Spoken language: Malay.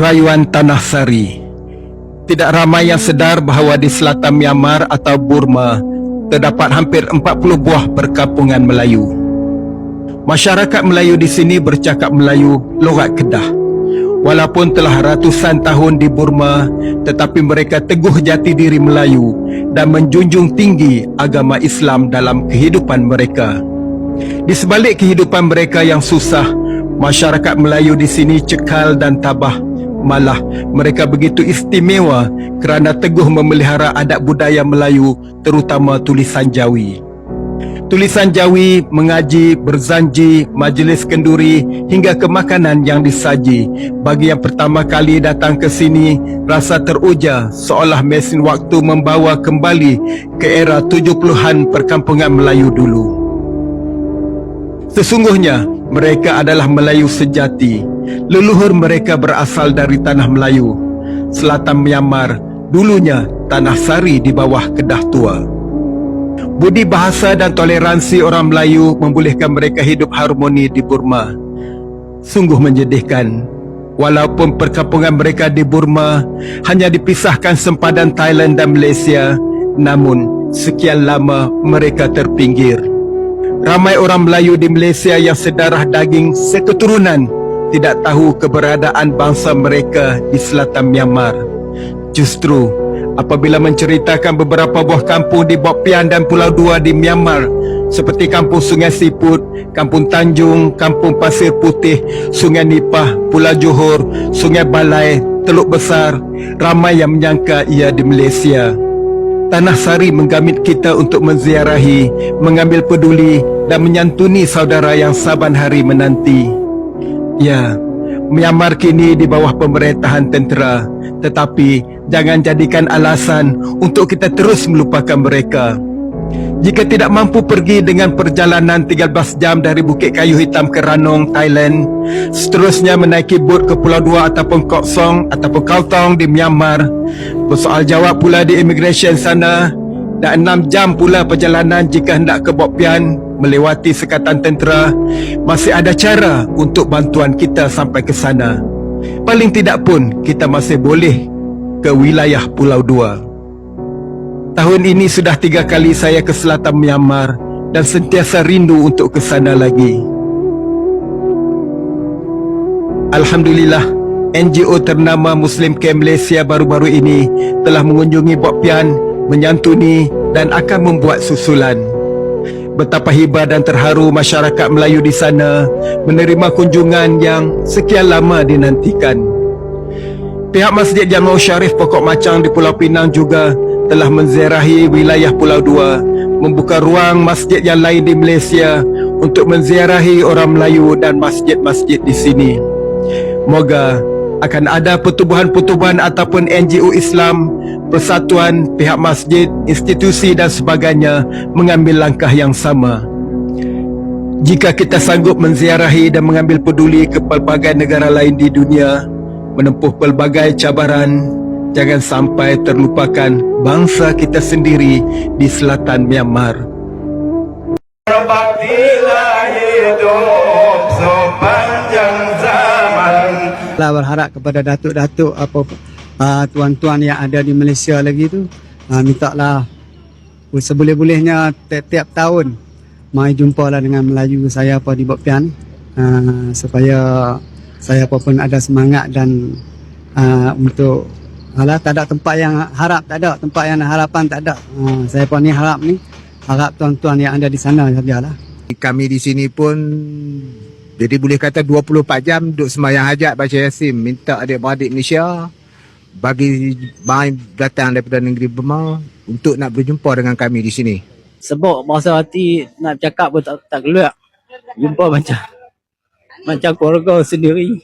Rayuan Tanah Sari Tidak ramai yang sedar bahawa di selatan Myanmar atau Burma terdapat hampir 40 buah perkampungan Melayu. Masyarakat Melayu di sini bercakap Melayu logat Kedah. Walaupun telah ratusan tahun di Burma, tetapi mereka teguh jati diri Melayu dan menjunjung tinggi agama Islam dalam kehidupan mereka. Di sebalik kehidupan mereka yang susah, masyarakat Melayu di sini cekal dan tabah. Malah mereka begitu istimewa kerana teguh memelihara adat budaya Melayu terutama tulisan Jawi. Tulisan Jawi, mengaji, berzanji, majlis kenduri hingga ke makanan yang disaji. Bagi yang pertama kali datang ke sini, rasa teruja seolah mesin waktu membawa kembali ke era 70-an perkampungan Melayu dulu. Sesungguhnya, mereka adalah Melayu sejati. Leluhur mereka berasal dari tanah Melayu. Selatan Myanmar, dulunya tanah sari di bawah Kedah Tua. Budi bahasa dan toleransi orang Melayu membolehkan mereka hidup harmoni di Burma. Sungguh menyedihkan. Walaupun perkampungan mereka di Burma hanya dipisahkan sempadan Thailand dan Malaysia, namun sekian lama mereka terpinggir. Ramai orang Melayu di Malaysia yang sedarah daging seketurunan tidak tahu keberadaan bangsa mereka di selatan Myanmar. Justru apabila menceritakan beberapa buah kampung di Bok Pian dan Pulau Dua di Myanmar seperti Kampung Sungai Siput, Kampung Tanjung, Kampung Pasir Putih, Sungai Nipah, Pulau Johor, Sungai Balai, Teluk Besar, ramai yang menyangka ia di Malaysia. Tanah Sari menggamit kita untuk menziarahi, mengambil peduli dan menyantuni saudara yang saban hari menanti. Ya, Myanmar kini di bawah pemerintahan tentera, tetapi jangan jadikan alasan untuk kita terus melupakan mereka. Jika tidak mampu pergi dengan perjalanan 13 jam dari Bukit Kayu Hitam ke Ranong, Thailand, seterusnya menaiki bot ke Pulau Dua ataupun Kok Song ataupun Kautong di Myanmar, bersoal jawab pula di immigration sana dan 6 jam pula perjalanan jika hendak ke Bok Pian melewati sekatan tentera, masih ada cara untuk bantuan kita sampai ke sana. Paling tidak pun kita masih boleh ke wilayah Pulau Dua. Tahun ini sudah tiga kali saya ke selatan Myanmar dan sentiasa rindu untuk ke sana lagi. Alhamdulillah, NGO ternama Muslim Camp Malaysia baru-baru ini telah mengunjungi Bok Pian, menyantuni dan akan membuat susulan. Betapa hiba dan terharu masyarakat Melayu di sana menerima kunjungan yang sekian lama dinantikan. Pihak Masjid Jamal Syarif Pokok Macang di Pulau Pinang juga telah menziarahi wilayah Pulau Dua, membuka ruang masjid yang lain di Malaysia untuk menziarahi orang Melayu dan masjid-masjid di sini. Moga akan ada pertubuhan-pertubuhan ataupun NGO Islam, persatuan, pihak masjid, institusi dan sebagainya mengambil langkah yang sama. Jika kita sanggup menziarahi dan mengambil peduli ke pelbagai negara lain di dunia, menempuh pelbagai cabaran, jangan sampai terlupakan bangsa kita sendiri di selatan Myanmar. Berbaktilah hidup lah berharap kepada datuk-datuk apa uh, tuan-tuan yang ada di Malaysia lagi tu uh, minta lah seboleh-bolehnya tiap-tiap tahun mai jumpa lah dengan Melayu saya apa di Bok Pian uh, supaya saya apa pun ada semangat dan untuk Alah, tak ada tempat yang harap, tak ada. Tempat yang harapan, tak ada. Saya pun ni harap ni, harap tuan-tuan yang ada di sana sajalah. Kami di sini pun jadi boleh kata 24 jam duduk sembahyang hajat baca yasin minta adik-beradik Malaysia bagi mai datang daripada negeri Burma untuk nak berjumpa dengan kami di sini. sebab masa hati nak cakap pun tak, tak keluar jumpa macam macam keluarga sendiri